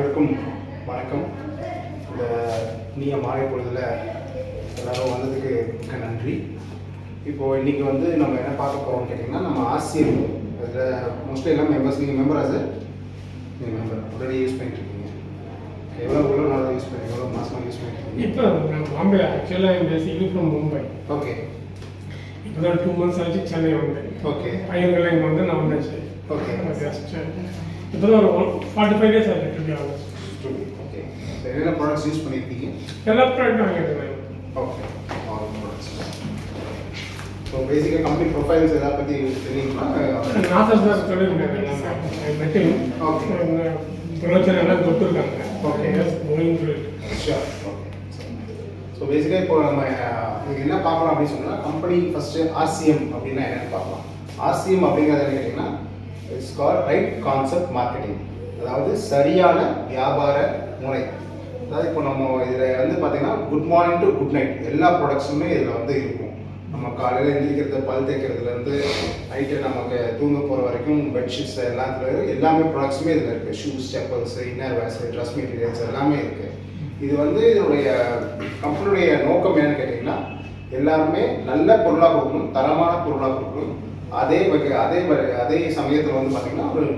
அனைவருக்கும் வணக்கம். இந்த இனிய மாலை பொழுதில் எல்லாரும் வந்ததுக்கு மிக்க நன்றி. இப்போது இன்றைக்கி வந்து நம்ம என்ன பார்க்க போகிறோம்னு கேட்டிங்கன்னா நம்ம ஆசியன் அதில் மோஸ்ட்லி எல்லாம் மெம்பர்ஸ் நீங்கள் மெம்பரா சார் நீங்கள் மெம்பர் ஆல்ரெடி யூஸ் பண்ணிட்டு இருக்கீங்க எவ்வளோ எவ்வளோ நாளாக யூஸ் பண்ணி எவ்வளோ மாதமாக யூஸ் பண்ணிட்டு இப்போ பாம்பே ஆக்சுவலாக இந்த பேசிக்கலி ஃப்ரம் மும்பை ஓகே இப்போ தான் டூ மந்த்ஸ் ஆச்சு சென்னை வந்தேன். ஓகே பையன்கள் இங்கே வந்து நான் வந்தாச்சு ஓகே ஜஸ்ட் இப்போ தான் ஒரு ஒன் ஃபார்ட்டி ஃபைவ் டேஸ் ஆச்சு டு பி ஆனஸ்ட் ஓகே என்னென்ன ப்ராடக்ட்ஸ் யூஸ் பண்ணியிருக்கீங்க? எல்லா ப்ராடக்ட்டும் வாங்கியிருந்தேன் ஓகே ஆல் ப்ராடக்ட்ஸ் ஸோ பேசிக்காக கம்பெனி ப்ரொஃபைல்ஸ் எதாவது பற்றி தெரியுமா? நாசர் சார் சொல்லியிருக்காங்க. மெட்டிங் Okay. பிரச்சனை எல்லாம் கொடுத்துருக்காங்க. சொல்லிட்டு ஷியோர் ஓகே ஸோ பேசிக்காக இப்போ நம்ம என்ன பார்க்கலாம் அப்படின்னு சொன்னால் கம்பெனி ஃபஸ்ட்டு ஆர்சிஎம் அப்படின்னா என்னன்னு பார்க்கலாம். ஆர்சிஎம் அப்படிங்கிறது என்ன கேட்டிங்கன்னா it's call right concept marketing அதாவது சரியான வியாபார முறை அதாவது இப்போ நம்ம இதில் வந்து பார்த்தீங்கன்னா good morning to good night எல்லா ப்ராடக்ட்ஸுமே இதில் வந்து இருக்கும். நம்ம காலையில் எழுந்திரிக்கிறது பல் தேய்க்கிறதுலேருந்து நைட்டு நமக்கு தூங்க போகிற வரைக்கும் பெட்ஷீட்ஸ் எல்லாத்துல எல்லாமே ப்ராடக்ட்ஸுமே இதில் இருக்குது shoes chappals inner wears dress materials எல்லாமே இருக்குது இது வந்து இதனுடைய கம்பெனியுடைய நோக்கம் என்னன்னு கேட்டிங்கன்னா எல்லாருமே நல்ல பொருளாக கொடுக்கணும் தரமான பொருளாக கொடுக்கணும். அதே வகை அதே அதே சமயத்தில் வந்து பார்த்திங்கன்னா ஒரு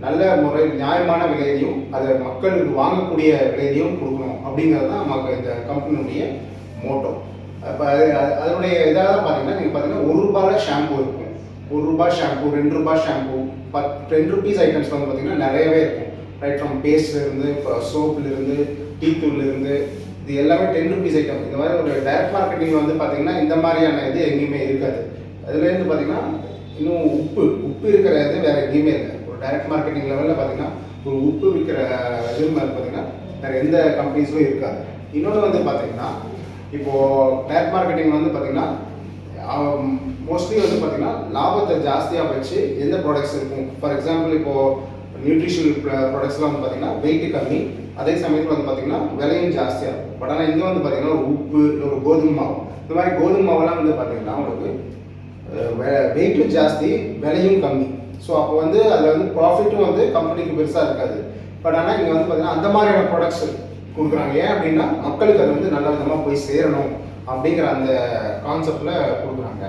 நல்ல முறை நியாயமான விலையிலையும் அதை மக்களுக்கு வாங்கக்கூடிய விலையிலையும் கொடுக்கணும் அப்படிங்கிறது தான் நமக்கு இந்த கம்பெனியுடைய மோட்டோ அப்போ அது அது- அதனுடைய இதாக தான் பார்த்தீங்கன்னா நீங்கள் பார்த்தீங்கன்னா ஒரு ரூபாயில் ஷாம்பு இருக்கும். ஒரு ரூபாய் ஷாம்பு ரெண்டு ரூபாய் ஷாம்பு பத் டென் ருபீஸ் ஐட்டம்ஸ் வந்து பார்த்தீங்கன்னா நிறையவே இருக்கும். ரைட் ஃப்ரம் பேஸ்ட்லேருந்து இப்போ சோப்புலேருந்து டீத்தூள்லேருந்து இது எல்லாமே டென் ருபீஸ் ஐட்டம் இந்த மாதிரி ஒரு டைரக்ட் மார்க்கெட்டிங் வந்து பார்த்தீங்கன்னா இந்த மாதிரியான இது எங்கேயுமே இருக்காது. அதுலேருந்து பார்த்தீங்கன்னா இன்னும் உப்பு உப்பு இருக்கிற இது வேறு எங்கேயுமே இல்லை. ஒரு டைரக்ட் மார்க்கெட்டிங் லெவலில் பார்த்தீங்கன்னா ஒரு உப்பு விற்கிற இது பார்த்தீங்கன்னா வேறு எந்த கம்பெனிஸும் இருக்காது. இன்னொன்று வந்து பார்த்தீங்கன்னா இப்போது டைரக்ட் மார்க்கெட்டிங் வந்து பார்த்தீங்கன்னா மோஸ்ட்லி வந்து பார்த்தீங்கன்னா லாபத்தை ஜாஸ்தியாக வச்சு எந்த ப்ராடக்ட்ஸ் இருக்கும்? ஃபார் எக்ஸாம்பிள் இப்போது நியூட்ரிஷனல் ப்ராடக்ட்ஸ்லாம் வந்து பார்த்தீங்கன்னா வெயிட் கம்மி. அதே சமயத்தில் வந்து பார்த்தீங்கன்னா விலையும் ஜாஸ்தியாக இருக்கும். பட் ஆனால் இங்கே வந்து பார்த்தீங்கன்னா ஒரு உப்பு இல்லை ஒரு கோதுமை மாவு. இந்த மாதிரி கோதுமை மாவுலாம் வந்து பார்த்தீங்கன்னா உங்களுக்கு வெயிட்டும் ஜாஸ்தி விலையும் கம்மி. ஸோ அப்போ வந்து அதில் வந்து ப்ராஃபிட்டும் வந்து கம்பெனிக்கு பெருசாக இருக்காது. பட் ஆனால் இங்கே வந்து பார்த்தீங்கன்னா அந்த மாதிரியான ப்ராடக்ட்ஸ் கொடுக்குறாங்க. ஏன் அப்படின்னா மக்களுக்கு அது வந்து நல்ல விதமாக போய் சேரணும் அப்படிங்கிற அந்த கான்செப்டில் கொடுக்குறாங்க.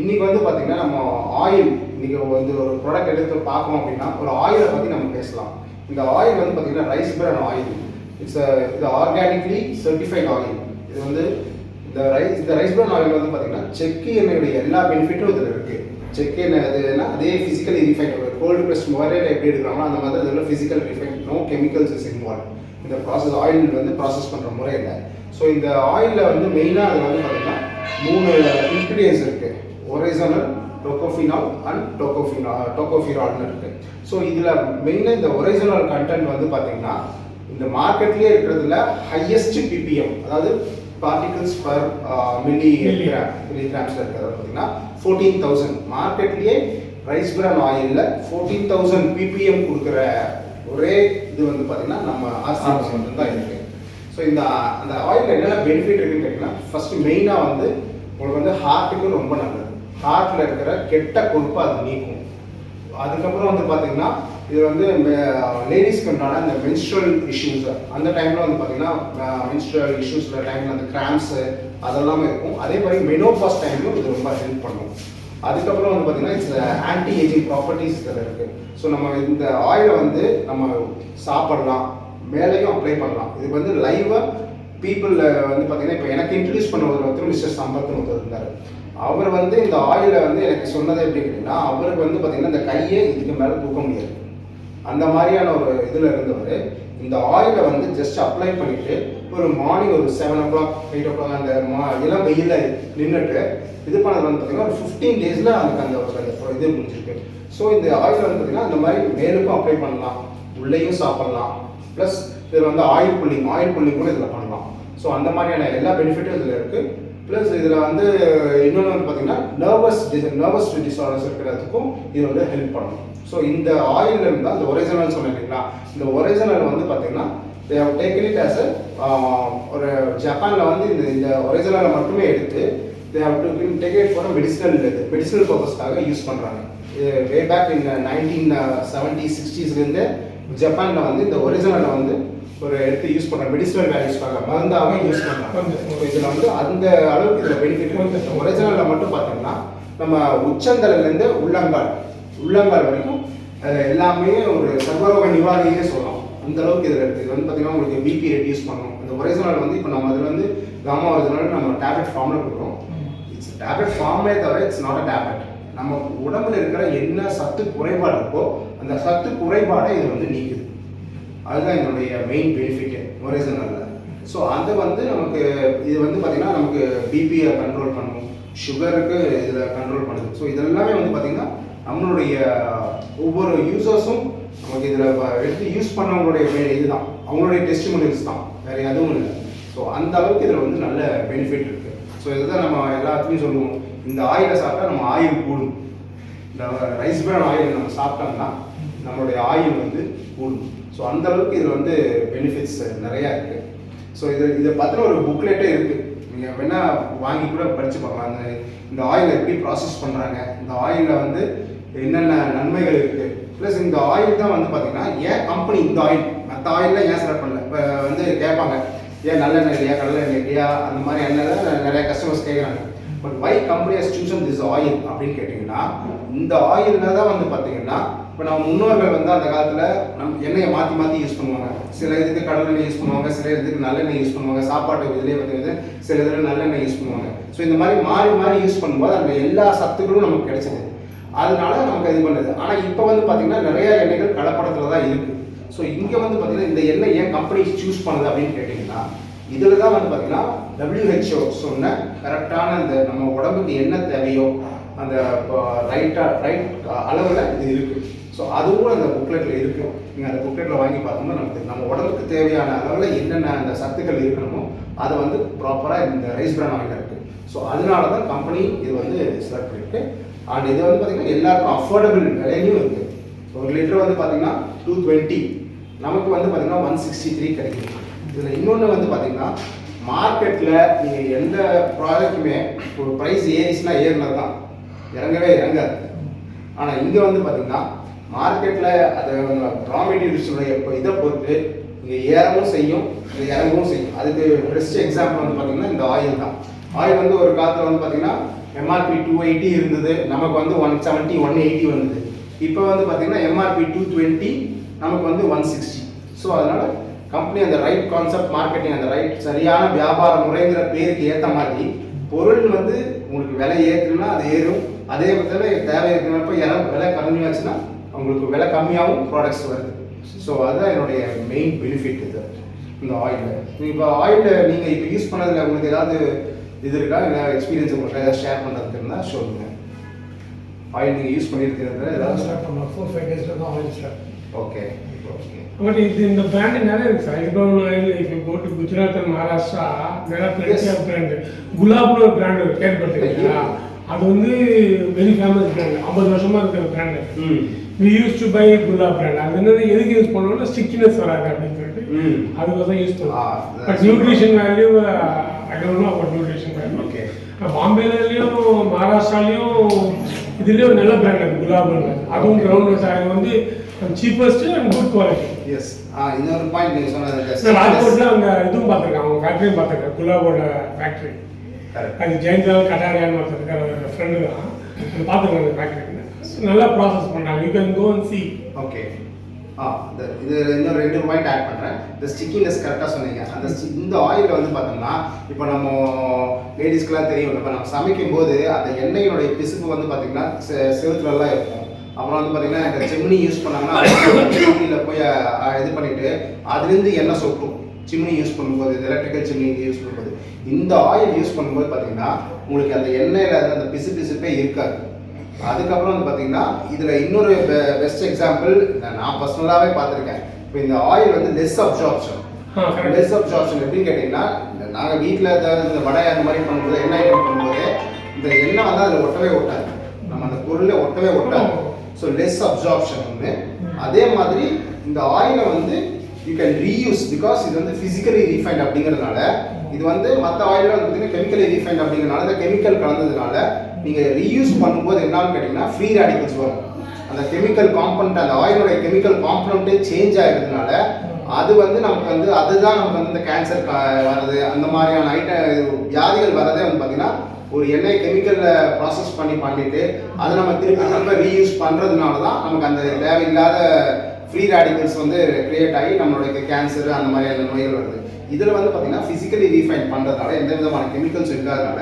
இன்றைக்கி வந்து பார்த்திங்கன்னா நம்ம ஆயில் இன்றைக்கி வந்து ஒரு ப்ராடக்ட் எடுத்து பார்க்கணும் அப்படின்னா ஒரு ஆயிலை பற்றி நம்ம பேசலாம். இந்த ஆயில் வந்து பார்த்திங்கன்னா ரைஸ் பிரான் ஆயில் இட்ஸ் இது ஆர்கானிக்லி சர்டிஃபைட் ஆயில் இது வந்து இந்த ரைஸ் இந்த ரைஸ் பிரான் ஆயில் வந்து பார்த்தீங்கன்னா செக்கு எண்ணெயுடைய எல்லா பெனிஃபிட்டும் இதில் இருக்குது செக்கு எண்ணெய் அதுனா அதே ஃபிசிக்கலி ரிஃபைன் ஒரு கோல்டு ப்ரெஸ் முறையில் எப்படி எடுக்கிறாங்களோ அந்த மாதிரி இதில் physical refine no chemicals is involve இந்த ப்ராசஸ் ஆயில் வந்து ப்ராசஸ் பண்ணுற முறையில் ஸோ இந்த ஆயிலில் வந்து மெயினாக அதில் வந்து பார்த்தீங்கன்னா மூணு இன்க்ரீடியன்ஸ் இருக்குது ஒரேசனல் டோகோஃபினால் அண்ட் டோகோஃபினா டோகோஃபிரால்னு இருக்குது ஸோ இதில் மெயினாக இந்த ஒரேசனல் கண்டென்ட் வந்து பார்த்தீங்கன்னா இந்த மார்க்கெட்லேயே இருக்கிறதுல ஹையஸ்ட் பிபிஎம் அதாவது பார்ட்டிகல்ஸ் பர் மில்லி. கிராம் மில்லி கிராம்ஸில் இருக்கிறது பார்த்தீங்கன்னா ஃபோர்டீன் தௌசண்ட் மார்க்கெட்லேயே ரைஸ் பிரான் ஆயிலில் ஃபோர்டீன் தௌசண்ட் பிபிஎம் கொடுக்குற ஒரே இது வந்து பார்த்தீங்கன்னா நம்ம மட்டும் தான் இருக்குது ஸோ இந்த அந்த ஆயில் என்னென்ன பெனிஃபிட் இருக்குன்னு கேட்டிங்கன்னா ஃபஸ்ட்டு மெயினாக வந்து உங்களுக்கு வந்து ஹார்ட்டுக்கு ரொம்ப நல்லது. ஹார்ட்டில் இருக்கிற கெட்ட கொழுப்பை அது நீக்கும். அதுக்கப்புறம் வந்து பார்த்தீங்கன்னா இது வந்து லேடிஸ்க்கு உண்டான இந்த மென்ஸ்ட்ரல் இஷ்யூஸ் அந்த டைமில் வந்து பார்த்தீங்கன்னா மென்ஸ்ட்ரல் இஷ்யூஸில் டைமில் அந்த கிராம்ஸு அதெல்லாமே இருக்கும். அதே மாதிரி மெனோபாஸ் டைம்லையும் இது ரொம்ப ஹெல்ப் பண்ணும். அதுக்கப்புறம் வந்து பார்த்தீங்கன்னா இட்ஸ் ஆன்டி ஏஜிங் ப்ராப்பர்ட்டிஸ் இதில் இருக்குது ஸோ நம்ம இந்த ஆயிலை வந்து நம்ம சாப்பிடலாம். மேலேயும் அப்ளை பண்ணலாம். இது வந்து லைவாக பீப்புளில் வந்து பார்த்தீங்கன்னா இப்போ எனக்கு இன்ட்ரடியூஸ் பண்ண ஒரு ஒருத்தர் மிஸ்டர் சம்பத்னு ஒருத்தர் இருந்தார். அவர் வந்து இந்த ஆயிலை வந்து எனக்கு சொன்னது எப்படி அப்படின்னா அவருக்கு வந்து பார்த்தீங்கன்னா இந்த கையை இதுக்கு மேலே தூக்க முடியாது. அந்த மாதிரியான ஒரு இதில் இருந்தவர் இந்த ஆயிலை வந்து ஜஸ்ட் அப்ளை பண்ணிட்டு ஒரு மார்னிங் ஒரு seven o'clock eight o'clock அந்த மா இளம் வெயில நின்றுட்டு இது பண்ணது வந்து பார்த்தீங்கன்னா ஒரு ஃபிஃப்டீன் டேஸில் அதுக்கு அந்த ஒரு இது முடிஞ்சிருக்கு. ஸோ இந்த ஆயில் வந்து பார்த்தீங்கன்னா அந்த மாதிரி மேலுக்கும் அப்ளை பண்ணலாம் உள்ளேயும் சாப்பிட்லாம். ப்ளஸ் இதில் வந்து ஆயில் புல்லிங் ஆயில் புல்லிங் கூட இதில் பண்ணலாம். ஸோ அந்த மாதிரியான எல்லா பெனிஃபிட்டும் இதில் இருக்குது ப்ளஸ் இதில் வந்து இன்னொன்று வந்து பார்த்தீங்கன்னா நர்வஸ் நர்வஸ் டிசார்டர்ஸ் இருக்கிறதுக்கும் இது வந்து ஹெல்ப் பண்ணும். ஸோ இந்த ஆயில் இருந்தால் இந்த ஒரிஜினல் சொன்னேன் இல்லைங்களா? இந்த ஒரிஜினல் வந்து பார்த்தீங்கன்னா they have taken it as ஒரு ஜப்பானில் வந்து இந்த இந்த ஒரிஜினலை மட்டுமே எடுத்து they have to take it for medicinal இது மெடிசினல் பர்பஸ்க்காக யூஸ் பண்ணுறாங்க இது way back in nineteen seventy சிக்ஸ்டீஸ்லேருந்து ஜப்பானில் வந்து இந்த ஒரிஜினலை வந்து ஒரு எடுத்து யூஸ் பண்ணுற மெடிசனல் வேல்யூஸ்க்காக மருந்தாகவே யூஸ் பண்ணுறாங்க இதில் வந்து அந்த அளவுக்கு இதில் பெனிஃபிட் ஒரிஜினலில் மட்டும் பார்த்தோம்னா நம்ம உச்சந்தலையிலேருந்து உள்ளங்கால் உள்ளங்கால் வரைக்கும் எல்லாமே ஒரு சர்வரோக நிவாரணியே சொல்லலாம். அந்த அளவுக்கு இதில் இருக்குது இது வந்து பார்த்தீங்கன்னா உங்களுக்கு பிபி ரெடியூஸ் பண்ணும் இந்த ஒரிஜினல் வந்து இப்போ நம்ம அதில் வந்து காமா ஒரிஜினல் நம்ம டேப்லெட் ஃபார்மில் கொடுக்குறோம். இட்ஸ் டேப்லெட் ஃபார்மே தவிர இட்ஸ் நாட் அ டேப்லெட் நம்ம உடம்புல இருக்கிற என்ன சத்து குறைபாடு இருக்கோ அந்த சத்து குறைபாடை இது வந்து நீக்குது. அதுதான் என்னுடைய மெயின் பெனிஃபிட்டு ஒரிஜினலில் ஸோ அதை வந்து நமக்கு இது வந்து பார்த்திங்கன்னா நமக்கு பிபியை கண்ட்ரோல் பண்ணும். சுகருக்கு இதில் கண்ட்ரோல் பண்ணுது. ஸோ இதெல்லாமே வந்து பார்த்திங்கன்னா நம்மளுடைய ஒவ்வொரு யூசர்ஸும் நமக்கு இதில் எடுத்து யூஸ் பண்ணவங்களுடைய மே- இதுதான். அவங்களுடைய டெஸ்டிமோனியல்ஸ் தான். வேறு எதுவும் இல்லை. ஸோ அந்த அளவுக்கு இதில் வந்து நல்ல பெனிஃபிட் இருக்குது ஸோ இதுதான் நம்ம எல்லாத்துலேயும் சொல்லுவோம். இந்த ஆயிலை சாப்பிட்டா நம்ம ஆயில் கூடும். இந்த ரைஸ் பிரான் ஆயில் நம்ம சாப்பிட்டோம்னா நம்மளுடைய ஆயில் வந்து கூடும் ஸோ அந்த அளவுக்கு இதில் வந்து பெனிஃபிட்ஸ் நிறையா இருக்குது ஸோ இது இதை பற்றின ஒரு புக்லெட்டே இருக்குது நீங்கள் வேணால் வாங்கி கூட படித்து பார்க்கலாம். அந்த இந்த ஆயிலை எப்படி ப்ராசஸ் பண்ணுறாங்க இந்த ஆயிலில் வந்து என்னென்ன நன்மைகள் இருக்குது ப்ளஸ் இந்த ஆயில் தான் வந்து பார்த்தீங்கன்னா ஏன் கம்பெனி இந்த ஆயில் மற்ற ஆயிலில் ஏன் செலக்ட் பண்ணல? இப்போ வந்து கேட்பாங்க ஏன் நல்லெண்ணெய் இல்லையா? கடலெண்ணெய் இல்லையா? அந்த மாதிரி எண்ணெய் நிறைய கஸ்டமர்ஸ் கேட்குறாங்க but why company has this oil அப்படின்னு கேட்டிங்கன்னா இந்த ஆயிலில் தான் வந்து பார்த்தீங்கன்னா இப்போ நம்ம முன்னோர்கள் வந்து அந்த காலத்தில் நம் எண்ணெயை மாற்றி மாற்றி யூஸ் பண்ணுவாங்க. சில இதுக்கு கடலெண்ணெய் யூஸ் பண்ணுவாங்க சில இதுக்கு நல்லெண்ணெய் யூஸ் பண்ணுவாங்க சாப்பாட்டு இதுலேயே வந்து சில இதில் நல்லெண்ணெய் யூஸ் பண்ணுவாங்க. ஸோ இந்த மாதிரி மாறி மாறி யூஸ் பண்ணும்போது அந்த எல்லா சத்துக்களும் நமக்கு கிடைச்சது. அதனால நமக்கு இது பண்ணுது. ஆனால் இப்போ வந்து பார்த்தீங்கன்னா நிறைய எண்ணெய்கள் கலப்படத்தில் தான் இருக்குது ஸோ இங்கே வந்து பார்த்தீங்கன்னா இந்த எண்ணெய் ஏன் கம்பெனி சூஸ் பண்ணுது அப்படின்னு கேட்டிங்கன்னா இதில் தான் வந்து பார்த்தீங்கன்னா டபிள்யூஹெச்ஓ சொன்ன கரெக்டான இந்த நம்ம உடம்புக்கு என்ன தேவையோ அந்த ரைட்டாக ரைட் அளவில் இது இருக்குது ஸோ அதுவும் அந்த புக்லெட்டில் இருக்கும் நீங்கள் அந்த புக்லெட்டில் வாங்கி பார்த்தோம்னா நமக்கு நம்ம உடம்புக்கு தேவையான அளவில் என்னென்ன அந்த சத்துக்கள் இருக்கணுமோ அதை வந்து ப்ராப்பராக இந்த ரைஸ் பிரான் ஆயில் இருக்குது ஸோ அதனால தான் கம்பெனி இது வந்து செலக்ட் பண்ணியிருக்கு அண்ட் இது வந்து பார்த்திங்கன்னா எல்லாருக்கும் அஃபோர்டபுள் விலையிலையும் இருக்குது ஒரு லிட்டர் வந்து பார்த்தீங்கன்னா டூ டுவெண்ட்டி நமக்கு வந்து பார்த்தீங்கன்னா ஒன் சிக்ஸ்டி த்ரீ கிடைக்கும் இதில் இன்னொன்று வந்து பார்த்தீங்கன்னா மார்க்கெட்டில் நீங்கள் எந்த ப்ராடக்ட்டுமே ஒரு ப்ரைஸ் ஏறிச்சுன்னா ஏறினது தான் இறங்கவே இறங்காது. ஆனால் இங்கே வந்து பார்த்தீங்கன்னா மார்க்கெட்டில் அது ரா மெட்டீரியல்ஸுடைய இப்போ இதை பொறுத்து இங்கே ஏறவும் செய்யும் இது இறங்கவும் செய்யும். அதுக்கு பெஸ்ட் எக்ஸாம்பிள் வந்து பார்த்தீங்கன்னா இந்த ஆயில் தான். ஆயில் வந்து ஒரு காலத்தில் வந்து பார்த்தீங்கன்னா எம்ஆர்பி டூ எயிட்டி இருந்தது நமக்கு வந்து ஒன் செவன்ட்டி ஒன் எயிட்டி வந்தது. இப்போ வந்து பார்த்தீங்கன்னா எம்ஆர்பி டூ டுவெண்ட்டி நமக்கு வந்து ஒன் சிக்ஸ்டி ஸோ அதனால் கம்பெனி அந்த ரைட் கான்செப்ட் மார்க்கெட்டிங் அந்த ரைட் சரியான வியாபார முறைங்கிற பேருக்கு ஏற்ற மாதிரி பொருள் வந்து உங்களுக்கு விலை ஏற்றுனா அது ஏறும். அதே பட்சத்தில் தேவை இருக்கிறப்ப இற விலை கம்மியாச்சுன்னா உங்களுக்கு விலை கம்மியாகவும் ப்ராடக்ட்ஸ் வருது. ஸோ அதுதான் என்னுடைய மெயின் பெனிஃபிட் இது. இந்த ஆயிலில் இப்போ ஆயிலில் நீங்கள் இப்போ யூஸ் பண்ணதில் உங்களுக்கு ஏதாவது இது இருக்கா? இல்லை எக்ஸ்பீரியன்ஸ் உங்களுக்கு ஏதாவது ஷேர் பண்ணுறதுக்கு இருந்தால் சொல்லுங்கள் ஆயில் நீங்கள் யூஸ் பண்ணியிருக்கிறது அதான் ஏதாவது ஸ்டார்ட் பண்ணோம் ஃபோர் ஃபைவ் டேஸில் தான் oil start okay okay but இது இந்த பிராண்ட் நிறைய இருக்கு சார். இப்போ இப்போ போட்டு குஜராத் மகாராஷ்டிரா நிறைய ஆஃப் பிராண்டு குலாப்னு ஒரு பிராண்ட் கேள்விப்பட்டிருக்கீங்களா? அது வந்து வெரி ஃபேமஸ் பிராண்ட் ஐம்பது வருஷமா இருக்கிற பிராண்டு ம். We use to buy Gulab brand அது என்னது? எதுக்கு யூஸ் பண்ணோம்னா ஸ்டிக்கினஸ் வராது அப்படின்னு சொல்லிட்டு அதுக்கோசம் யூஸ் பண்ணுவோம். But nutrition value I don't know about nutrition value okay பாம்பேலையும் மகாராஷ்டிராலையும் இதுலேயும் நல்ல பிராண்ட் அது குலாப்னு அதுவும் கிரவுண்ட் நட் ஆயில் வந்து cheapest and good quality yes இன்னொரு பாயிண்ட் நீங்கள் சொன்னது நான் ராஜ்கோட்ல அங்க இதுவும் பார்த்துருக்கேன் அவங்க ஃபேக்ட்ரியும் பார்த்துருக்கேன் குலாபோட ஃபேக்ட்ரி அது ஜெயந்தால் கட்டாரியான்னு ஒருத்தர் இருக்கார். ஃப்ரெண்டு தான். அது பார்த்துருக்கேன் அந்த ஃபேக்ட்ரி நல்லா ப்ராசஸ் பண்ணுறாங்க you can go and see okay ah இந்த இது இன்னும் ரெண்டு பாயிண்ட் ஆட் பண்ணுறேன் இந்த ஸ்டிக்கினஸ் கரெக்டாக சொன்னீங்க. அந்த இந்த ஆயிலில் வந்து பார்த்தோம்னா இப்போ நம்ம லேடிஸ்க்குலாம் தெரியும். இப்போ நம்ம சமைக்கும் போது அந்த எண்ணெயினுடைய பிசுப்பு வந்து பார்த்தீங்கன்னா செவத்துலலாம் இருக்கும். அப்புறம் வந்து பார்த்தீங்கன்னா இந்த சிம்னி யூஸ் பண்ணாங்கன்னா சிம்னியில் போய் இது பண்ணிட்டு அதுலேருந்து எண்ணெய் சொட்டும். சிம்னி யூஸ் பண்ணும்போது எலக்ட்ரிக்கல் சிம்னி யூஸ் பண்ணும்போது. இந்த ஆயில் யூஸ் பண்ணும்போது பார்த்தீங்கன்னா உங்களுக்கு அந்த எண்ணெயில் அந்த பிசு பிசுப்பே இருக்காது. அதுக்கப்புறம் வந்து பார்த்தீங்கன்னா இதில் இன்னொரு பெஸ்ட் எக்ஸாம்பிள் நான் பர்சனலாகவே பார்த்துருக்கேன். இப்போ இந்த ஆயில் வந்து லெஸ் அப்சார்ப்ஷன் லெஸ் அப்சார்ப்ஷன் எப்படின்னு கேட்டிங்கன்னா நாங்கள் வீட்டில் ஏதாவது இந்த வடை அந்த மாதிரி பண்ணும்போது எண்ணெய் ஐட்டம் பண்ணும்போது இந்த எண்ணெய் வந்து அதில் ஒட்டவே ஒட்டாது. நம்ம அந்த பொருளை ஒட்டவே ஒட்டாது. ஸோ லெஸ் அப்சார்ப்ஷன் வந்து அதே மாதிரி இந்த ஆயிலை வந்து யூ கேன் ரீயூஸ் பிகாஸ் இது வந்து ஃபிசிக்கலி ரீஃபைண்ட் அப்படிங்கிறதுனால இது வந்து மற்ற ஆயிலில் வந்து பார்த்தீங்கன்னா கெமிக்கலி ரீஃபைண்ட் அப்படிங்கிறனால இந்த கெமிக்கல் கலந்ததுனால நீங்கள் ரீயூஸ் பண்ணும்போது என்னன்னு கேட்டிங்கன்னா ஃப்ரீ ரேடிக்கல்ஸ் வரும். அந்த கெமிக்கல் காம்பனண்ட் அந்த ஆயிலோட கெமிக்கல் காம்பனண்ட்டே சேஞ்ச் ஆகிறதுனால அது வந்து நமக்கு வந்து அதுதான் நமக்கு வந்து இந்த கேன்சர் வர்றது. அந்த மாதிரியான ஐட்ட வியாதிகள் வர்றதே வந்து பார்த்தீங்கன்னா ஒரு எண்ணெய் கெமிக்கலில் ப்ராசஸ் பண்ணி பண்ணிட்டு அதை நம்ம திருப்பி திரும்ப ரீயூஸ் பண்ணுறதுனால தான் நமக்கு அந்த தேவையில்லாத ஃப்ரீ ரேடிக்கல்ஸ் வந்து கிரியேட் ஆகி நம்மளுடைய கேன்சர் அந்த மாதிரியான நோய்கள் வருது. இதில் வந்து பார்த்தீங்கன்னா ஃபிசிக்கலி ரீஃபைன் பண்ணுறதுனால எந்த விதமான கெமிக்கல்ஸ் இல்லாதனால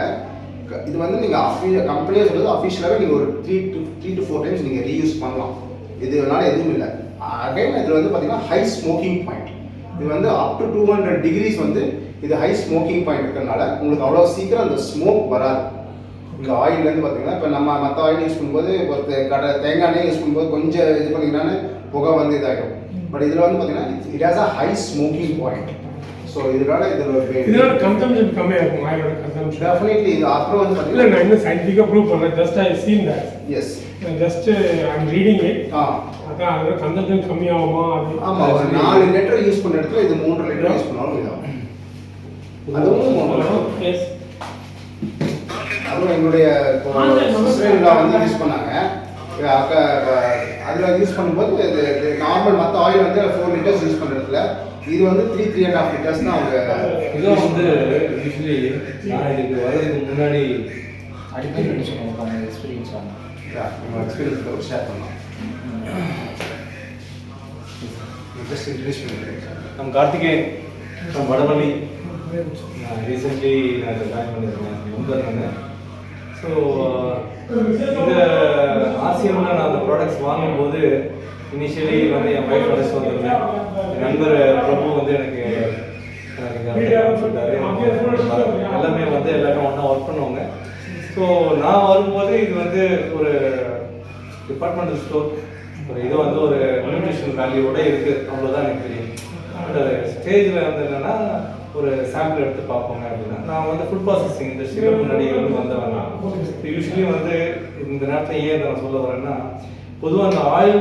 இது வந்து நீங்கள் அஃபி கம்பெனியே சொல்லுது அஃபிஷியலாகவே நீங்கள் ஒரு three to three to four times நீங்கள் ரீயூஸ் பண்ணலாம். இதனால எதுவும் இல்லை. அகைன் இதில் வந்து பார்த்தீங்கன்னா ஹை ஸ்மோக்கிங் பாயிண்ட் இது வந்து up to two hundred degrees வந்து இது ஹை ஸ்மோக்கிங் பாயிண்ட் இருக்கிறதுனால உங்களுக்கு அவ்வளோ சீக்கிரம் அந்த ஸ்மோக் வராது. இந்த ஆயில்லேருந்து பார்த்தீங்கன்னா இப்போ நம்ம மற்ற ஆயில் யூஸ் பண்ணும்போது ஒரு கடை தேங்காய் எண்ணெய் யூஸ் பண்ணும்போது கொஞ்சம் இது பண்ணிங்கன்னா புகை வந்து இதாகிடும் பட் இதில் வந்து பார்த்தீங்கன்னா it has a high smoking point so இதனால இதில் இதோட கன்சம்ஷன் கம்மியாக இருக்கும் ஆயிலோட கன்சம்ஷன் டெஃபினெட்லி இது அப்புறம் வந்து இல்லை நான் இன்னும் சயின்டிஃபிக்காக ப்ரூவ் பண்ணேன் just I seen that yes just I'm reading it ah. அதான் அதோட கன்சம்ஷன் கம்மியாகுமா? அது ஆமாம் ஒரு நாலு லிட்டர் யூஸ் பண்ண இடத்துல இது மூன்று லிட்டர் யூஸ் பண்ணாலும் இதாகும். அதுவும் எஸ் அதுவும் எங்களுடைய வந்து யூஸ் பண்ணாங்க. அக்கா அதில் யூஸ் பண்ணும்போது இது நார்மல் மற்ற ஆயில் வந்து ஃபோர் லிட்டர்ஸ் யூஸ் பண்ணுறதுல இது வந்து three three and half litres தான் அவங்க இதுவும் வந்து யூஸ்வலி நான் இதுக்கு வர்றதுக்கு முன்னாடி அடிக்கடி சொன்னாங்க எக்ஸ்பீரியன்ஸ் ஆகும். எக்ஸ்பீரியன்ஸ் ஷேர் பண்ணலாம். ஜஸ்ட் இன்ட்ரடியூஸ் பண்ணிருக்கேன் நம்ம கார்த்திகேயன் நான் ரீசெண்ட்லி நான் ஜாயின் பண்ணியிருக்கேன். மெம்பர் நான் ஸோ uh, இந்த ஆசியமில் நான் அந்த ப்ராடக்ட்ஸ் வாங்கும்போது இனிஷியலி வந்து என் ஒய்ஃப் அழைச்சி வந்திருந்தேன் என் நண்பர் பிரபு வந்து எனக்கு எனக்கு எல்லாமே வந்து எல்லாரும் ஒன்றா ஒர்க் பண்ணுவாங்க. ஸோ நான் வரும்போது இது வந்து ஒரு டிபார்ட்மெண்டல் ஸ்டோர் ஒரு இது வந்து ஒரு நியூட்ரிஷன் வேல்யூவோட இருக்குது அவ்வளோதான் எனக்கு தெரியும். அந்த ஸ்டேஜில் வந்து என்னென்னா ஒரு சாம்பிள் எடுத்து பார்ப்போங்க அப்படின்னா நான் வந்து ஃபுட் ப்ராசஸிங் இண்டஸ்ட்ரியில் முன்னாடி இருந்து வந்தவங்க யூஸ்வலி வந்து இந்த நேரத்தில் ஏன் நான் சொல்ல வரேன்னா பொதுவாக அந்த ஆயில்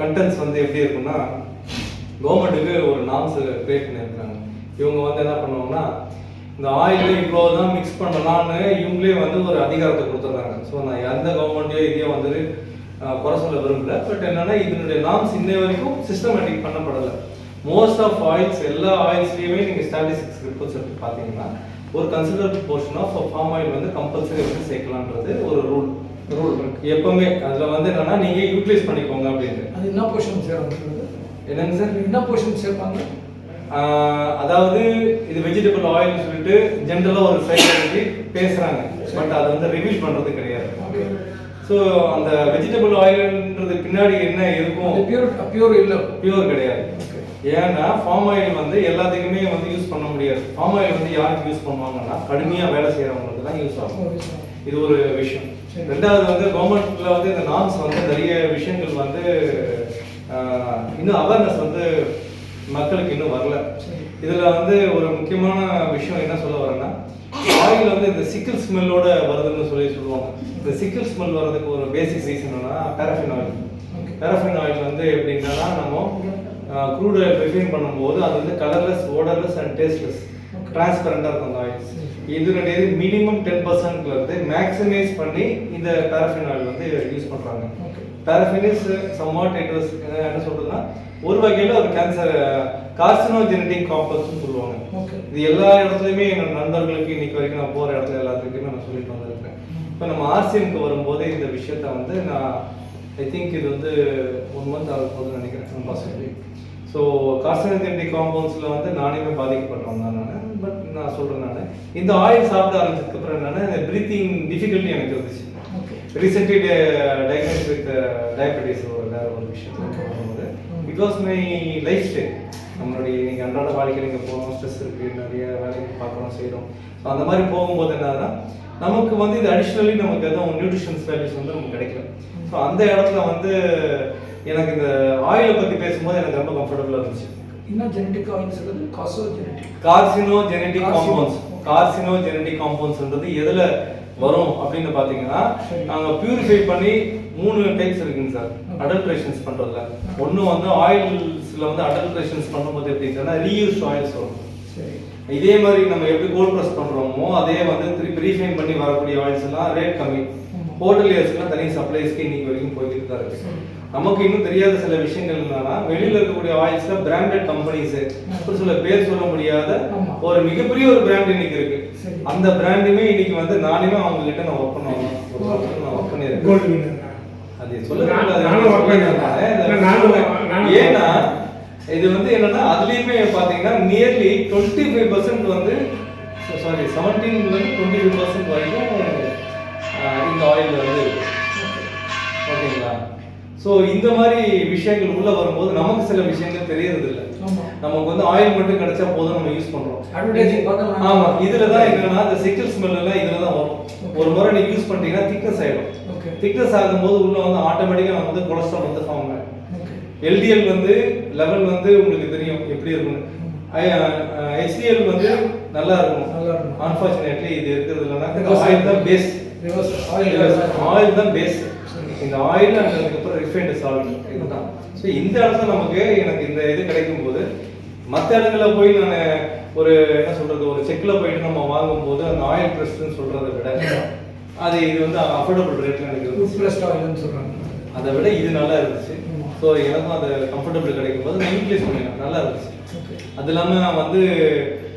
கண்டென்ட்ஸ் வந்து எப்படி இருக்கும்னா கவர்மெண்ட்டுக்கு ஒரு நாம்ஸ் கிரியேட் பண்ணியிருக்காங்க இவங்க வந்து என்ன பண்ணுவாங்கன்னா இந்த ஆயில் இவ்வளோ தான் மிக்ஸ் பண்ணலான்னு இவங்களே வந்து ஒரு அதிகாரத்தை கொடுத்துட்றாங்க. ஸோ நான் எந்த கவர்மெண்ட்டையோ இதையும் வந்து குறை சொல்ல விரும்பல. பட் என்னன்னா இதனுடைய நாம்ஸ் இன்னை வரைக்கும் சிஸ்டமேட்டிக் பண்ணப்படலை. மோஸ்ட் ஆஃப் ஆயில்ஸ் எல்லா ஆயில்ஸ்லேயுமே நீங்கள் ஸ்டாட்டிஸ்டிக்ஸ் ரிப்போர்ட்ஸ் எடுத்து பார்த்தீங்கன்னா ஒரு considerable portion of palm oil வந்து கம்பல்சரி வந்து சேர்க்கலான்றது ஒரு ரூல் ரூல் எப்பவுமே. அதில் வந்து என்னன்னா நீங்கள் யூட்டிலைஸ் பண்ணிக்கோங்க அப்படின்ட்டு அது என்ன போர்ஷன் சேர்ப்பாங்க என்னங்க சார்? என்ன போர்ஷன் சேர்ப்பாங்க? அதாவது இது வெஜிடபிள் ஆயில் சொல்லிட்டு ஜென்ரலாக ஒரு சைக்காலஜி பேசுறாங்க. பட் அதை வந்து ரிவீல் பண்றது கிடையாது. ஸோ அந்த வெஜிடபிள் ஆயில்ன்றது பின்னாடி என்ன இருக்கும்? பியூர் பியூர் இல்லை. பியூர் கிடையாது. ஏன்னா ஃபார்ம் ஆயில் வந்து எல்லாத்துக்குமே வந்து யூஸ் பண்ண முடியாது. ஃபார்ம் ஆயில் வந்து யாருக்கு யூஸ் பண்ணுவாங்கன்னா கடுமையாக வேலை செய்கிறவங்களுக்கு தான் யூஸ் ஆகும். இது ஒரு விஷயம். ரெண்டாவது வந்து கவர்மெண்ட்ல வந்து இந்த நாம்ஸ் வந்து நிறைய விஷயங்கள் வந்து இன்னும் அவேர்னஸ் வந்து மக்களுக்கு இன்னும் வரல. இதுல வந்து ஒரு முக்கியமான விஷயம் என்ன சொல்ல வரேன்னா ஆயில் வந்து இந்த சிக்கிள் ஸ்மெல்லோட வருதுன்னு சொல்லி சொல்லுவாங்க. இந்த சிக்கிள் ஸ்மெல் வர்றதுக்கு ஒரு பேசிக் ரீசன் என்னன்னா பேரஃபின் ஆயில். பேரஃபின் ஆயில் வந்து எப்படின்னா நம்ம க்ரூட் ஆயில் ரிஃபைன் பண்ணும்போது அது வந்து கலர்லெஸ் ஓடர்லெஸ் அண்ட் டேஸ்ட்லெஸ். டிரான்ஸ்பரண்டாக இருக்கும் அந்த ஆயில் இதனுடைய மினிமம் டென் பர்சன்ட்ல இருந்து மேக்ஸிமைஸ் பண்ணி இந்த பேரஃபின் ஆயில் வந்து யூஸ் பண்றாங்க. Okay paraffin is somewhat it was என்ன சொல்றதுன்னா ஒரு வகையில ஒரு கேன்சர் கார்சினோஜெனடிக் காம்பவுண்ட்ஸ்னு சொல்லுவாங்க. இது எல்லா இடத்துலையுமே என்னோட நண்பர்களுக்கு இன்னைக்கு வரைக்கும் நான் போற இடத்துல எல்லாத்துக்குமே நான் சொல்லிட்டு வந்திருக்கேன். இப்போ நம்ம ஆர்சிஎம்க்கு வரும்போது இந்த விஷயத்த வந்து நான் ஐ திங்க் இது வந்து ஒன் மந்த் ஆக போகுதுன்னு நினைக்கிறேன். பாசிபிளி ஸோ கார்சினோஜெனடிக் காம்பவுண்ட்ஸில் வந்து நானே பாதிக்கப்பட்டவன் தான் நான். பட் நான் சொல்கிறேன் நான். இந்த ஆயில் சாப்பிட ஆரம்பிச்சதுக்கு அப்புறம் என்னன்னா பிரீத்திங் டிஃபிகல்ட்டி எனக்கு இருந்துச்சு okay recently diagnose with diabetes ஒரு வேற ஒரு விஷயம். வரும்போது it was my lifestyle நம்மளுடைய நீங்கள் அன்றாட வாழ்க்கையில் இங்கே போகிறோம் ஸ்ட்ரெஸ் இருக்குது நிறைய வேலைக்கு பார்க்குறோம் செய்கிறோம் ஸோ அந்த மாதிரி போகும்போது என்னன்னா நமக்கு வந்து இது அடிஷ்னலி நமக்கு எதுவும் நியூட்ரிஷன்ஸ் வேல்யூஸ் வந்து நமக்கு கிடைக்கல. ஸோ அந்த இடத்துல வந்து எனக்கு இந்த ஆயிலை பற்றி பேசும்போது எனக்கு ரொம்ப கம்ஃபர்டபுளாக இருந்துச்சு. என்ன ஜெனட்டிக் ஆயில் சொல்றது? காசோ genetic carcino Carcino. Compounds carcinogenic காம்பவுண்ட்ஸ்ன்றது எதுல வரும் அப்படின்னு பாத்தீங்கன்னா சரி. நாங்க பியூரிஃபை பண்ணி மூணு டைப்ஸ் இருக்குங்க சார். அடல்ட்ரேஷன்ஸ் பண்றதுல. ஒண்ணு வந்து ஆயில்ஸ்ல வந்து அடல்ட்ரேஷன்ஸ் பண்ணும்போது எப்படின்னா ரீயூஸ் ஆயில்ஸ் வரும். இதே மாதிரி நம்ம எப்படி கோல்ட் ப்ரெஸ் பண்றோமோ அதே வந்து திருப்பி ரீஃபைன் பண்ணி வரக்கூடிய ஆயில்ஸ் எல்லாம் ரேட் கம்மி ஆமா. ஹோட்டலியர்ஸ்க்குலாம் தனி சப்ளைஸ்க்கு இன்னைக்கு வரைக்கும் போய்கிட்டு தான் இருக்கு. நமக்கு இன்னும் தெரியாத சில விஷயங்கள் என்னன்னா வெளியில இருக்கக்கூடிய ஆயில்ஸ்ல பிராண்டட் கம்பெனிஸ் ஒரு சில பேர் சொல்ல முடியாத. ஒரு மிகப்பெரிய ஒரு பிராண்ட் இன்னைக்கு இருக்கு. அந்த பிராண்டுமே இன்னைக்கு வந்து நானுமே அவங்க கிட்ட நான் ஒர்க் பண்ணுவேன் நான் ஒர்க் பண்ணியிருக்கேன் அது சொல்ல ஏன்னா இது வந்து என்னன்னா அதுலயுமே பாத்தீங்கன்னா நியர்லி டுவெண்ட்டி ஃபைவ் பர்சன்ட் வந்து சாரி செவன்டீன்ல இருந்து டுவெண்ட்டி ஃபைவ் பர்சன்ட் வரைக்கும் இந்த ஆயில் வந்து ஓகேங்களா? ஸோ இந்த மாதிரி விஷயங்கள் உள்ள வரும்போது நமக்கு சில விஷயங்கள் தெரியறது இல்ல நமக்கு வந்து ஆயில் மட்டும் கிடைச்சா போதும் நம்ம யூஸ் பண்றோம். ஆமா இதுல தான் என்னன்னா இந்த சிக்கல் ஸ்மெல் எல்லாம் இதுல தான் வரும். ஒரு முறை நீங்க யூஸ் பண்ணிட்டீங்கன்னா திக்னஸ் ஆயிடும். திக்னஸ் ஆகும்போது உள்ள வந்து ஆட்டோமேட்டிக்கா வந்து கொலஸ்ட்ரால் வந்து ஃபார்ம் ஆகும் எல்டிஎல் வந்து லெவல் வந்து உங்களுக்கு தெரியும் எப்படி இருக்கும்னு. ஹெச்டிஎல் வந்து நல்லா இருக்கும். நல்லா இருக்கும். அன்பார்ச்சுனேட்லி இது இருக்கிறது இல்லைன்னா ஆயில் தான் பேஸ் ஆயில் ஆயில் தான் பேஸ் இந்த ஆயில் அண்ட் அதுக்கப்புறம் ரிஃபைண்ட் சால்ட் இதுதான். ஸோ இந்த இடத்துல நமக்கு எனக்கு இந்த இது கிடைக்கும் போது மற்ற இடங்களில் போய் நான் ஒரு என்ன சொல்றது ஒரு செக்கில் போயிட்டு நம்ம வாங்கும்போது அந்த ஆயில் ப்ரெஸ்ன்னு சொல்றதை விட அது இது வந்து அஃபோர்டபுள் ரேட்ல எனக்கு சொல்றாங்க. அதை விட இது நல்லா இருந்துச்சு. ஸோ எனக்கும் அது கம்ஃபர்டபுள் கிடைக்கும் போது நான் யூட்டிலைஸ் பண்ணினேன் நல்லா இருந்துச்சு. அது இல்லாமல் வந்து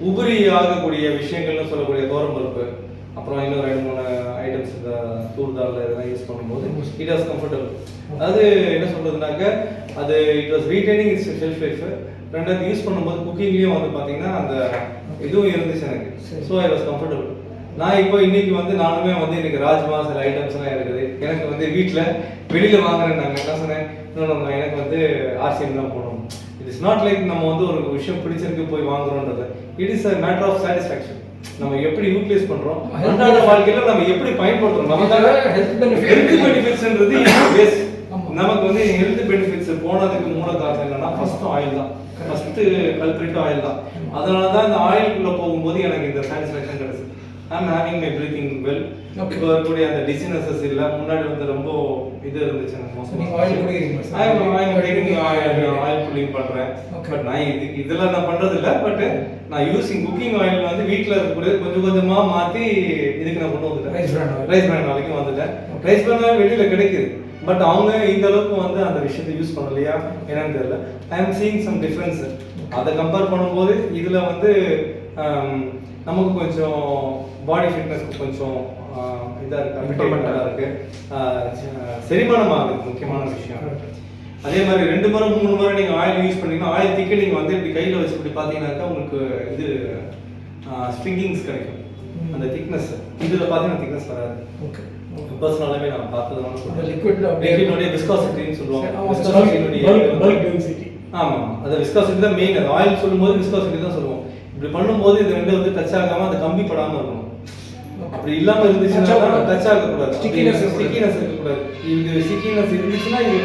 உபரி ஆகக்கூடிய விஷயங்கள்னு சொல்லக்கூடிய தோரம் பருப்பு அப்புறம் இன்னும் ரெண்டு மூணு ஐட்டம்ஸ் இந்த தூர் தால் இதெல்லாம் யூஸ் பண்ணும்போது இட் வாஸ் கம்ஃபர்டபுள் அதாவது என்ன சொல்றதுனாக்க அது it was retaining its shelf life ரெண்டாவது யூஸ் பண்ணும்போது குக்கிங்லேயும் வந்து பார்த்தீங்கன்னா அந்த இதுவும் இருந்துச்சு எனக்கு. ஸோ ஐ வாஸ் கம்ஃபர்டபுள் நான் இப்போ இன்னைக்கு வந்து நானுமே வந்து எனக்கு ராஜ்மா சில ஐட்டம்ஸ் எல்லாம் இருக்குது. எனக்கு வந்து வீட்டில் வெளியில வாங்குறேன். நாங்கள் என்ன சொன்னேன்? இன்னொன்று நான் எனக்கு வந்து ஆர்சிஎம் தான் போகணும் இட் இஸ் நாட் லைக் நம்ம வந்து ஒரு விஷயம் பிடிச்சிருக்கு போய் வாங்குறோன்றது. It is a matter of satisfaction நம்ம எப்படி யூட்டிலைஸ் பண்றோம்? அன்றாட வாழ்க்கையில நம்ம எப்படி பயன்படுத்துறோம்? நமக்காக ஹெல்த் பெனிஃபிட் ஹெல்த் பெனிஃபிட்ஸ்ன்றது பேஸ். நமக்கு வந்து ஹெல்த் பெனிஃபிட்ஸ் போனதுக்கு மூல காரணம் என்னன்னா ஃபர்ஸ்ட் ஆயில் தான். ஃபர்ஸ்ட் கல்பிரிட் ஆயில் தான். அதனால தான் இந்த ஆயிலுக்குள்ள போகும்போது எனக்கு இந்த சாட்டிஸ்ஃபேக்ஷன் கிடைச்சது. I'm having my breathing well. இப்போ இருக்கக்கூடிய அந்த டிசீனஸஸ் இல்ல முன்னாடி வந்து ரொம்ப இது இருந்துச்சு எனக்கு மோசமா நீங்க oil குடிக்கிறீங்களா sir? I am I taking oil pulling Okay. But நான் இது இதெல்லாம் நான் பண்றது இல்ல பட் நான் யூசிங் குக்கிங் ஆயில் வந்து வீட்ல இருக்கக்கூடிய கொஞ்சம் கொஞ்சமா மாத்தி இதுக்கு நான் கொண்டு வந்துட்டேன். ரைஸ் பிராண்ட் வரைக்கும் வந்துட்டேன். ரைஸ் பிராண்ட் ஆயில் வெளியில கிடைக்குது. பட் அவங்க இந்த அளவுக்கு வந்து அந்த விஷயத்தை யூஸ் பண்ணலையா என்னன்னு தெரியல. I am seeing some difference அதை கம்பேர் பண்ணும்போது இதுல வந்து ஆம், நமக்கு கொஞ்சம் பாடி ஃபிட்னஸ்க்கு கொஞ்சம் ஆஹ், இதா இருக்கு அபிட்டமெண்டா இருக்கு. ஆஹ், ச- செரிமானம் ஆகுது முக்கியமான விஷயம். அதே மாதிரி ரெண்டு முறை மூணு முறை நீங்க ஆயில் யூஸ் பண்ணீங்கன்னா ஆயில் திக்க நீங்க வந்து இப்படி கையில வச்சு இப்படி பாத்தீங்கன்னாக்கா உங்களுக்கு இது ஸ்ட்ரிங்கிங்ஸ் கிடைக்கும். அந்த திக்னஸ் இதுல பாத்தீங்கன்னா திக்னஸ் வராது. ஓகே. பர்சனலாவே நான் பார்த்ததுனால அந்த சொல்றேன் லிக்விட் லிக்விடோட விஸ்காசிட்டின்னு சொல்லுவாங்க. ஆமா, விஸ்காசிட்டினுடைய பல்க் பல்க் டென்சிட்டி ஆமா அந்த விஸ்காசிட்டி தான் மெயின் அது ஆயில் சொல்லும்போது விஸ்காசிட்டி தான் சொல்லுவோம். இப்படி பண்ணும்போது இது ரெண்டு வந்து டச் ஆகாம அது கம்பி படாம இருக்கணும். அப்படி இல்லாம இருந்துச்சுன்னா ஆகக்கூடாது. டச் ஆக கூடாது Stickiness இருக்கக்கூடாது. ஸ்டிக்கினஸ் இருக்க கூடாது இது ஸ்டிக்கினஸ் இருந்துச்சுன்னா இது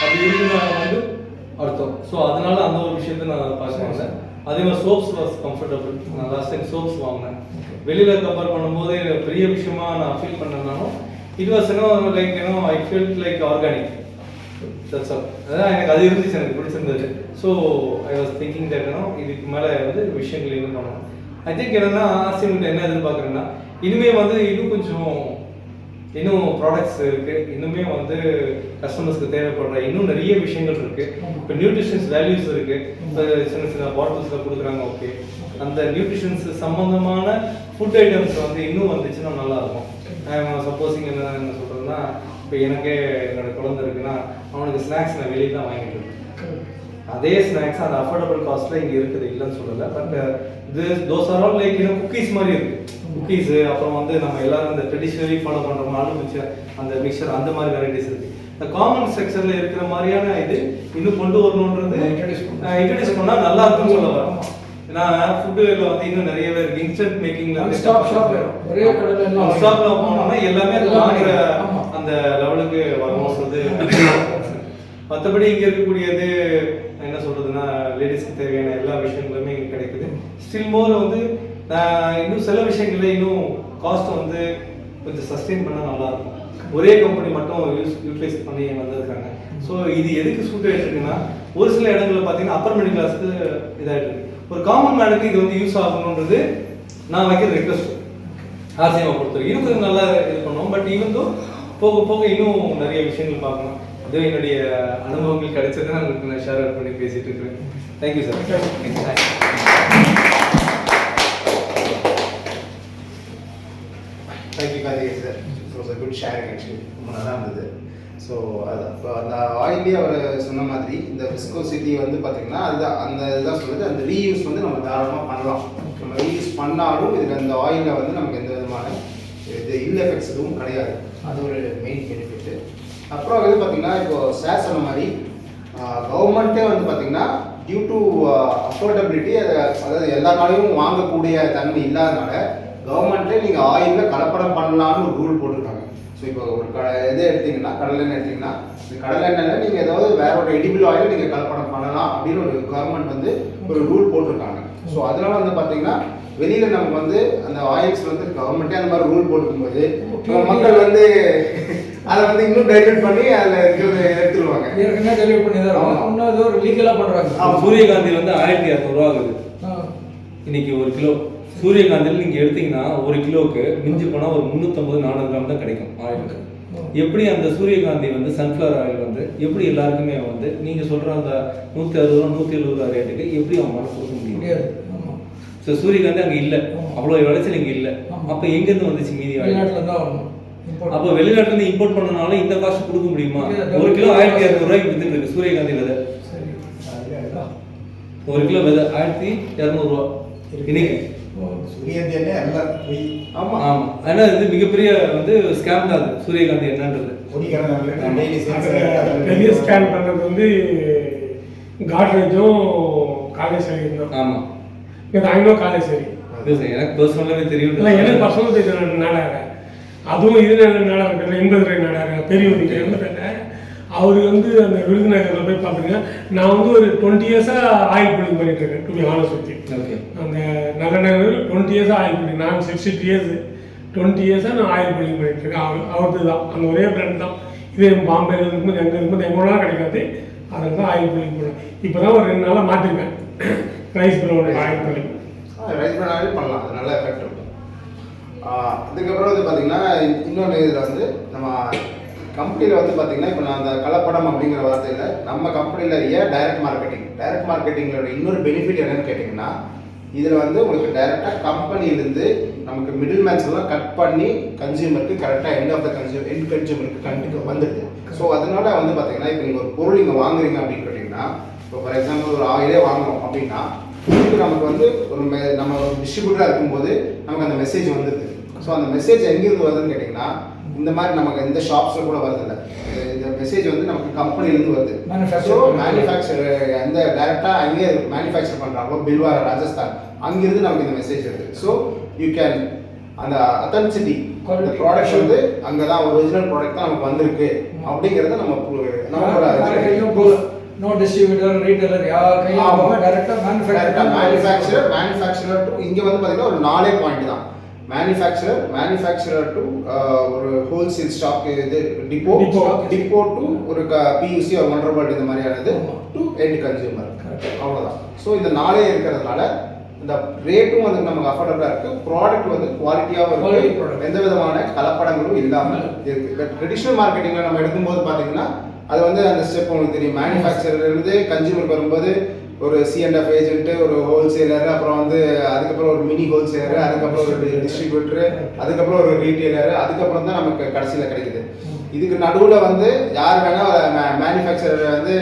அப்படி இருக்குன்னா வந்து அர்த்தம். ஸோ அதனால அந்த ஒரு விஷயத்தை நான் பார்க்குறேன் அதே மாதிரி சோப்ஸ் வாஸ் கம்ஃபர்டபுள் நான் லாஸ்ட் டைம் சோப்ஸ் வாங்கினேன். வெளியில கம்பேர் பண்ணும்போது பெரிய விஷயமா நான் ஃபீல் பண்ணனாலும் it was like ஏன்னோ I feel like organic that's all அதான் எனக்கு அது இருந்துச்சு எனக்கு பிடிச்சிருந்தது. So I was thinking that இதுக்கு மேலே வந்து விஷயங்கள் இன்னும் பண்ணணும்? ஐ திங்க் என்னன்னா ஆர்சிஎம்கிட்ட என்ன எதிர்பார்க்குறேன்னா இனிமே வந்து இன்னும் கொஞ்சம் இன்னும் ப்ராடக்ட்ஸ் இருக்கு. இன்னுமே வந்து கஸ்டமர்ஸ்க்கு தேவைப்படுற இன்னும் நிறைய விஷயங்கள் இருக்கு. இப்போ நியூட்ரிஷன்ஸ் வேல்யூஸ் இருக்கு. இப்போ சின்ன சின்ன பாட்டில்ஸில் கொடுக்குறாங்க ஓகே அந்த நியூட்ரிஷன்ஸ் சம்பந்தமான ஃபுட் ஐட்டம்ஸ் வந்து இன்னும் வந்துச்சுன்னா நல்லா இருக்கும். சப்போஸிங் என்ன என்ன சொல்றதுன்னா இப்போ எனக்கே என்னோட குழந்தை இருக்குன்னா அவனுக்கு ஸ்நாக்ஸ் நான் வெளியே தான் வாங்கிட்டு இருக்கேன் அதே ஸ்நாக்ஸ் அந்த அஃபோர்டபுள் காஸ்ட்ல இங்க இருக்குது இல்லைன்னு சொல்லல. பட் இது தோஸ் ஆர் ஆல் லைக் இன்னும் குக்கீஸ் மாதிரி இருக்கு. குக்கீஸ் அப்புறம் வந்து நம்ம எல்லாரும் இந்த ட்ரெடிஷ்னலி ஃபாலோ பண்றோம் ஆலு மிக்சர் அந்த மிக்சர் அந்த மாதிரி வெரைட்டிஸ் இருக்கு. இந்த காமன் செக்ஷன்ல இருக்கிற மாதிரியான இது இன்னும் கொண்டு வரணுன்றது. இன்ட்ரடியூஸ் பண்ணா நல்லா இருக்கும்னு சொல்ல வரேன். ஏன்னா ஃபுட்டுல வந்து இன்னும் நிறையவே இருக்கு இன்ஸ்டன்ட் மேக்கிங்ல shop வேணும். ஒரே கடையில எல்லாம் ஸ்டாப்ல போனோம்னா எல்லாமே வாங்குற. அந்த லெவலுக்கு வரணும் சொல்றது மற்றபடி இங்கே இருக்கக்கூடியது என்ன சொல்கிறதுன்னா லேடிஸ்க்கு தேவையான எல்லா விஷயங்களுமே இங்கே கிடைக்குது. ஸ்டில் மோர் வந்து நான் இன்னும் சில விஷயங்களில் இன்னும் காஸ்ட் வந்து கொஞ்சம் சஸ்டெயின் பண்ணால் நல்லா இருக்கும் ஒரே கம்பெனி மட்டும் யூஸ் யூட்டிலைஸ் பண்ணி வந்திருக்காங்க. ஸோ இது எதுக்கு சூட் ஆகிட்டுருக்குன்னா ஒரு சில இடங்களில் பார்த்தீங்கன்னா அப்பர் மிடில் கிளாஸ்க்கு இதாயிட்டு ஒரு காமன் மேனுக்கு இது வந்து யூஸ் ஆகணுன்றது நான் வைக்கிற ரெக்வஸ்ட் ஆர்சிஎம் பொறுத்தவரைக்கும். இன்னும் கொஞ்சம் நல்லா இது பண்ணுவோம் பட் ஈவன் தோ போக போக இன்னும் நிறைய விஷயங்கள் பார்க்கணும். இதோ என்னுடைய அனுபவங்கள் கிடைச்சதை உங்களுக்கு நான் ஷேர் பண்ணி பேசிட்டு இருக்கிறேன். Thank you sir thank you Karthigai sir it good sharing actually ரொம்ப நல்லா இருந்தது. ஸோ அது இப்போ அந்த ஆயிலே அவர் சொன்ன மாதிரி இந்த விஸ்கோசிட்டி வந்து பார்த்தீங்கன்னா அதுதான் அந்த இதுதான் சொல்லுது அந்த ரீயூஸ் வந்து நம்ம தாராளமாக பண்ணலாம். நம்ம ரீயூஸ் பண்ணாலும் இதில் அந்த ஆயிலில் வந்து நமக்கு எந்த விதமான எஃபெக்ட்ஸ் எதுவும் கிடையாது. அது ஒரு மெயின் பெனிஃபிட்டு அப்புறம் வந்து பார்த்தீங்கன்னா இப்போ சார் சொன்ன மாதிரி கவர்மெண்ட்டே வந்து பார்த்தீங்கன்னா டியூ டு அஃபோர்டபிலிட்டி அதை அதாவது எல்லா நாளையும் வாங்கக்கூடிய தன்மை இல்லாதனால கவர்மெண்ட்டே நீங்கள் ஆயிலில் கலப்படம் பண்ணலாம்னு ஒரு ரூல் போட்டிருக்காங்க. ஸோ இப்போ ஒரு க இது எடுத்தீங்கன்னா கடலெண்ணெய் எடுத்தீங்கன்னா இந்த கடலெண்ணெயில் நீங்கள் ஏதாவது வேற ஒரு எடிபிள் ஆயில் நீங்கள் கலப்படம் பண்ணலாம் அப்படின்னு ஒரு கவர்மெண்ட் வந்து ஒரு ரூல் போட்டிருக்காங்க. ஸோ அதனால வந்து பார்த்தீங்கன்னா வெளியில நமக்கு வந்து அந்த ஆயில்ஸ் வந்து கவர்மெண்ட்டே அந்த மாதிரி ரூல் போட்டுக்கும்போது நம்ம மக்கள் வந்து அதை வந்து இன்னும் டைவர்ட் பண்ணி அதில் இருக்கிறத எடுத்துருவாங்க. ஏற்கனவே டெலிவரி பண்ணி தான் இன்னும் ஏதோ ஒரு லீகலாக பண்ணுறாங்க. சூரியகாந்தி வந்து ஆயிரத்தி இரநூறுவா ஆகுது. இன்னைக்கு ஒரு கிலோ சூரியகாந்தியில் நீங்கள் எடுத்தீங்கன்னா ஒரு கிலோவுக்கு மிஞ்சி போனால் ஒரு முந்நூற்றம்பது நானூறு கிராம் தான் கிடைக்கும் ஆயில் எப்படி அந்த சூரியகாந்தி வந்து சன்ஃப்ளவர் ஆயில் வந்து எப்படி எல்லாருக்குமே வந்து நீங்கள் சொல்கிற அந்த நூற்றி அறுபது ரூபா நூற்றி எழுபது ரூபா ரேட்டுக்கு எப்படி அவங்களால கொடுக்க முடியும்? ஸோ சூரியகாந்தி அங்கே இல்லை. அவ்வளோ விளைச்சல் இங்கே இல்லை. அப்போ எங்கேருந்து வந்துச்சு மீதி வெளிநாட்டில் தான். அப்போ வெளிநாட்டுல இருந்து இம்போர்ட் பண்ணனால இந்த காஸ்ட் கொடுக்க முடியுமா. ஒரு கிலோ ஆயிரத்தி இரநூறுவாய்க்கு வித்துட்டு இருக்கு சூரியகாந்தி விதை. ஒரு கிலோ விதை ஆயிரத்தி இரநூறுவா இன்னைக்கு. ஆனா இது மிகப்பெரிய வந்து ஸ்கேம் தான் அது. சூரியகாந்தி என்னன்றது. பெரிய ஸ்கேன் பண்ணது வந்து காட்ரேஜும் காலேஸ்வரியும் தான். இது ஐநோ காலேஸ்வரி இது சரி, எனக்கு பர்சனலாவே தெரியும். இல்லை எனக்கு பர்சனல் தெரியும் நாடாக அதுவும் இது நாடாக இருக்கிற எண்பது ரூபாய் நாடாக பெரியவருக்கு எண்பது அவர் வந்து அந்த விருதுநகரில் போய் பார்த்தீங்கன்னா நான் வந்து ஒரு டுவெண்ட்டி இயர்ஸாக ஆயில் பில்டிங் பண்ணிட்டு இருக்கேன் to be honest with okay அந்த நகர் டுவெண்ட்டி இயர்ஸாக ஆயில் பில்டிங் நான் சிக்ஸ்டி இயர்ஸ் டுவெண்ட்டி இயர்ஸாக நான் ஆயில் பில்டிங் பண்ணிட்டு இருக்கேன். அவர் அவரது தான். அந்த ஒரே பிராண்ட் தான். இது பாம்பேல இருக்கும்போது எங்கே இருக்கும்போது எங்கெல்லாம் கிடைக்காது. அதில் தான் ஆயில் பில்டிங் போனேன் இப்போ தான் ஒரு ரெண்டு நாளாக மாற்றிருக்கேன் ரைஸ் ப்ரௌன் ஆயில் பண்ணி. ரைஸ் பண்ணாலே பண்ணலாம். அது நல்ல எஃபெக்ட் இருக்கும் அதுக்கப்புறம் வந்து பார்த்தீங்கன்னா இன்னொன்று இதில் வந்து நம்ம கம்பெனியில் வந்து பார்த்தீங்கன்னா இப்போ நான் அந்த கலப்படம் அப்படிங்கிற வார்த்தையில் நம்ம கம்பெனியில் ஏன் டைரக்ட் மார்க்கெட்டிங் டைரக்ட் மார்க்கெட்டிங்களோட இன்னொரு பெனிஃபிட் என்னென்னு கேட்டிங்கன்னா இதில் வந்து உங்களுக்கு டைரெக்டாக கம்பெனிலேருந்து நமக்கு மிடில் மேன்ஸ் எல்லாம் கட் பண்ணி கன்சியூமருக்கு கரெக்டாக end of the consumer end கன்சியூமருக்கு கண்டிப்பாக வந்துடுது. ஸோ அதனால வந்து பார்த்தீங்கன்னா இப்போ நீங்கள் ஒரு பொருள் நீங்கள் வாங்குறீங்க அப்படின்னு கேட்டிங்கன்னா இப்போ ஃபார் எக்ஸாம்பிள் ஒரு ஆயிலே வாங்குறோம் அப்படின்னா நமக்கு வந்து ஒரு மெ- நம்ம ஒரு டிஸ்ட்ரிபியூட்டராக இருக்கும்போது நமக்கு அந்த மெசேஜ் வந்துடுது ஸோ அந்த மெசேஜ் எங்கேருந்து வருதுன்னு கேட்டிங்கன்னா இந்த மாதிரி நமக்கு எந்த ஷாப்ஸில் கூட வருதில்ல இந்த மெசேஜ் வந்து நமக்கு கம்பெனிலேருந்து வருது ஸோ மேனுஃபேக்சர் எந்த டேரெக்டாக அங்கேயே மேனுஃபேக்சர் பண்ணுறாங்களோ பில்வாரா ராஜஸ்தான் அங்கிருந்து நமக்கு இந்த மெசேஜ் வருது ஸோ யூ கேன் அந்த அத்தன்சிட்டி இந்த. ப்ராடக்ட் வந்து அங்கே தான் ஒரிஜினல் ப்ராடக்ட் தான் நமக்கு வந்திருக்கு அப்படிங்கிறத நம்ம நம்மளோட No distributor, retailer, யார். போகாம direct ah manufacturer manufacturer manufacturer to இங்கே வந்து பார்த்தீங்கன்னா ஒரு நாலே பாயிண்ட் தான் மேனுஃபேக்சரர் மேனுஃபேக்சரர் டு ஒரு ஹோல்சேல் ஸ்டாக் இது டிப்போ. டிப்போ டு ஒரு பியூசி ஒரு ஒன்றரை பால்ட் இந்த மாதிரியானது. To end consumer. அவ்வளோதான் ஸோ இந்த நாளே இருக்கிறதுனால இந்த ரேட்டும் வந்து நமக்கு அஃபோர்டபுளாக இருக்கு ப்ராடக்ட் வந்து குவாலிட்டியாகவும் Quality இருக்கு product. எந்த விதமான கலப்படங்களும் இல்லாமல் இருக்கு பட் ட்ரெடிஷ்னல் மார்க்கெட்டிங்கில் நம்ம எடுக்கும்போது பார்த்தீங்கன்னா அது வந்து அந்த ஸ்டெப் உங்களுக்கு தெரியும். மேனுஃபேக்சரர் இருந்து வரும்போது ஒரு சிஎன்எஃப் ஏஜென்ட்டு ஒரு ஹோல்சேலர் அப்புறம் வந்து அதுக்கப்புறம் ஒரு மினி ஹோல்சேலர் அதுக்கப்புறம் ஒரு டிஸ்ட்ரிபியூட்டர் அதுக்கப்புறம் ஒரு ரீட்டைலர் அதுக்கப்புறம் தான் நமக்கு கடைசியில் கிடைக்குது. இதுக்கு நடுவில் வந்து யார் வேணால் மேனுஃபேக்சரர் வந்து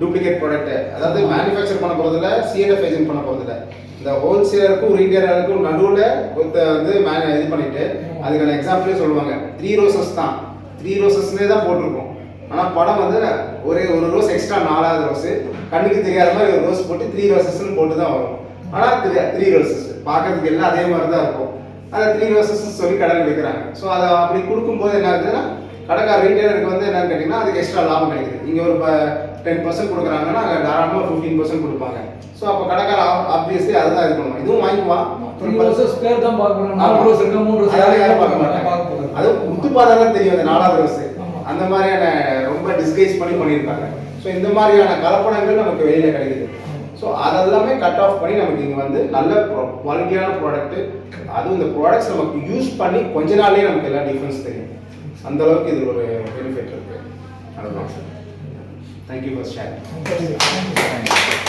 டூப்ளிகேட் ப்ராடக்ட் அதாவது மேனுஃபேக்சர் பண்ண போகிறதில்ல சிஎன்எஃப் ஏஜென்ட் பண்ண போகிறதில்ல இந்த ஹோல்சேலருக்கும் ரீட்டைலருக்கும் நடுவில் ஒருத்த வந்து மேன இது பண்ணிட்டு அதுக்கான எக்ஸாம்பிளே சொல்லுவாங்க. த்ரீ ரோசஸ் தான். த்ரீ ரோசஸ்லேயே தான் போட்டிருக்கோம். ஆனால் படம் வந்து ஒரே ஒரு ரோஸ் எக்ஸ்ட்ரா நாலாவது ரோஸ் கண்ணுக்கு தெரியாத மாதிரி ஒரு ரோஸ் போட்டு த்ரீ ரோசஸ்னு போட்டு தான் வரும். ஆனால் த்ரீ ரோசஸ் பார்க்கறதுக்கு எல்லாம் அதே மாதிரி தான் இருக்கும். அதை த்ரீ ரோசஸ் சொல்லி கடையில் விற்கிறாங்க ஸோ அதை அப்படி கொடுக்கும்போது என்ன ஆகுதுன்னா கடைக்கார ரீட்டைலருக்கு வந்து என்னன்னு கேட்டிங்கன்னா அதுக்கு எக்ஸ்ட்ரா லாபம் கிடைக்குது. இங்கே ஒரு டென் பர்சன்ட் கொடுக்குறாங்கன்னா அங்கே தாராளமாக ஃபிஃப்டீன் பர்சன்ட் கொடுப்பாங்க. ஸோ அப்போ கடைக்கார ஆப்வியஸ்லி அதுதான் இது பண்ணுவான். இதுவும் வாங்கிக்குவான். roses பேர் தான் பார்க்கணும். நாலு rose இருக்கா, மூணு இருக்கா, யாரும் பார்க்க மாட்டாங்க. பார்க்க போறது. அது முத்து பார்த்தாதான் தெரியும் அந்த நாலாவது ரோஸ். அந்த மாதிரியான ரொம்ப டிஸ்கைஸ் பண்ணி பண்ணியிருக்காங்க. ஸோ இந்த மாதிரியான கலப்படங்கள் நமக்கு வெளியில் கிடைக்குது. ஸோ அதெல்லாமே கட் ஆஃப் பண்ணி நமக்கு இங்கே வந்து நல்ல குவாலிட்டியான ப்ராடக்ட்டு அதுவும் இந்த ப்ராடக்ட்ஸ் நமக்கு யூஸ் பண்ணி கொஞ்ச நாளே நமக்கு எல்லாம் டிஃப்ரென்ஸ் தெரியும். அந்த அளவுக்கு இது ஒரு பெனிஃபிட் இருக்குது அதுதான். Sir thank you for share Thank.